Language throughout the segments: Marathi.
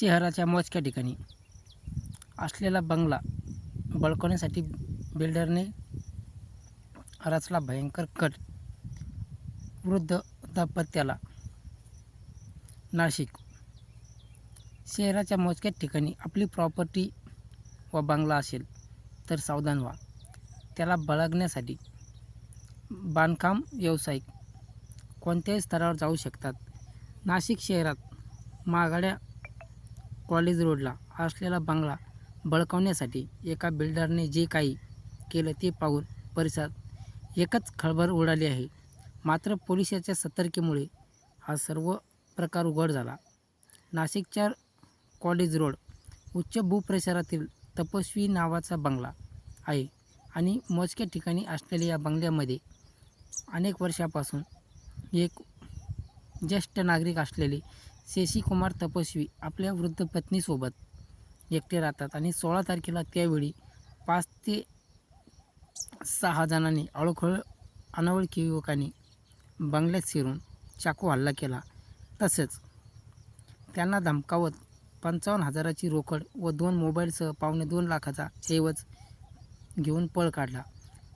शहराच्या मोजक्या ठिकाणी असलेला बंगला बळकवण्यासाठी बिल्डरने रचला भयंकर कट. वृद्ध दाम्पत्याला नाशिक. शहराच्या मोजक्या ठिकाणी आपली प्रॉपर्टी व बंगला असेल तर सावधान व्हा. त्याला बळगण्यासाठी बांधकाम व्यावसायिक कोणत्याही स्तरावर जाऊ शकतात. नाशिक शहरात महागड्या कॉलेज रोडला असलेला बंगला बळकावण्यासाठी एका बिल्डरने जे काही केलं ते पाहून परिसरात एकच खळबळ उडाली आहे. मात्र पोलिसाच्या सतर्केमुळे हा सर्व प्रकार उघड झाला. नाशिकच्या कॉलेज रोड उच्च भूपरिसरातील तपस्वी नावाचा बंगला आहे आणि मोजक्या ठिकाणी असलेल्या या बंगल्यामध्ये अनेक वर्षापासून एक ज्येष्ठ नागरिक असलेले शशीकुमार तपस्वी आपल्या वृद्ध पत्नीसोबत एकटे राहतात आणि सोळा तारखेला त्यावेळी पाच ते सहा जणांनी अळखळ अनवळखी युवकांनी बंगल्यात शिरून चाकू हल्ला केला. तसेच त्यांना धमकावत पंचावन्न हजाराची रोकड व दोन मोबाईलसह पावणे दोन लाखाचा ऐवज घेऊन पळ काढला.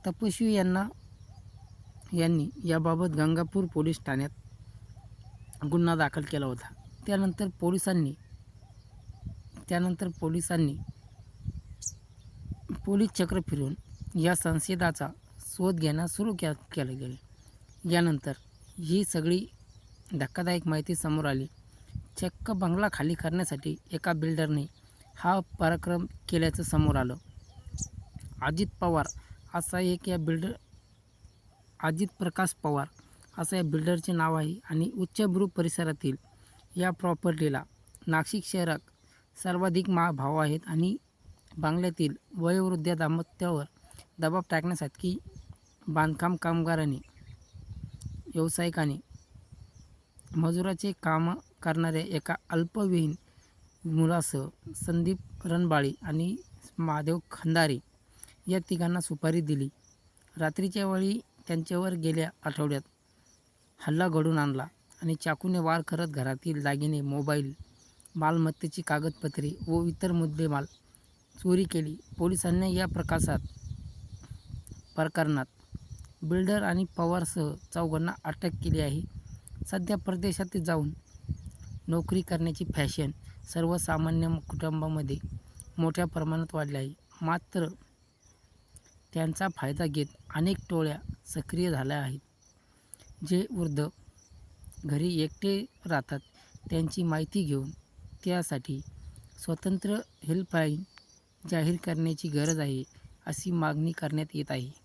तपस्वी यांना यांनी याबाबत गंगापूर पोलीस ठाण्यात गुन्हा दाखल केला होता. त्यानंतर पोलिसांनी त्यानंतर पोलिसांनी पोलीस चक्र फिरून या संशयिताचा शोध घेण्यास सुरू के केलं गेले. यानंतर ही सगळी धक्कादायक माहिती समोर आली. चक्क बंगला खाली करण्यासाठी एका बिल्डरने हा पराक्रम केल्याचं समोर आलं. अजित पवार असा एक या बिल्डर अजित प्रकाश पवार असं या बिल्डरचे नाव आहे आणि उच्चभ्रू परिसरातील या प्रॉपर्टीला. नाशिक शहरात सर्वाधिक मा भाव आहेत आणि बांगल्यातील वयोवृद्ध दाम्पत्यावर दबाव टाकण्यासाठी बांधकाम कामगारांनी व्यावसायिकांनी मजुराचे काम करणाऱ्या एका अल्पवयीन मुलासह संदीप रणबाळी आणि महादेव खंदारे या तिघांना सुपारी दिली. रात्रीच्या वेळी त्यांच्यावर गेल्या आठवड्यात हल्ला घडून आणला. आणि चाकूने वार करत घरातील दागिने मोबाईल मालमत्तेची कागदपत्रे व इतर मुद्देमाल चोरी केली. पोलिसांनी या प्रकाशात प्रकरणात बिल्डर आणि पवारसह चौघांना अटक केली आहे. सध्या परदेशात जाऊन नोकरी करण्याची फॅशन सर्वसामान्य कुटुंबामध्ये मोठ्या प्रमाणात वाढली आहे. मात्र त्यांचा फायदा घेत अनेक टोळ्या सक्रिय झाल्या आहेत. जे वृद्ध घरी एकटे राहतात त्यांची माहिती घेऊन त्यासाठी स्वतंत्र हेल्पलाईन जाहीर करण्याची गरज आहे अशी मागणी करण्यात येत आहे.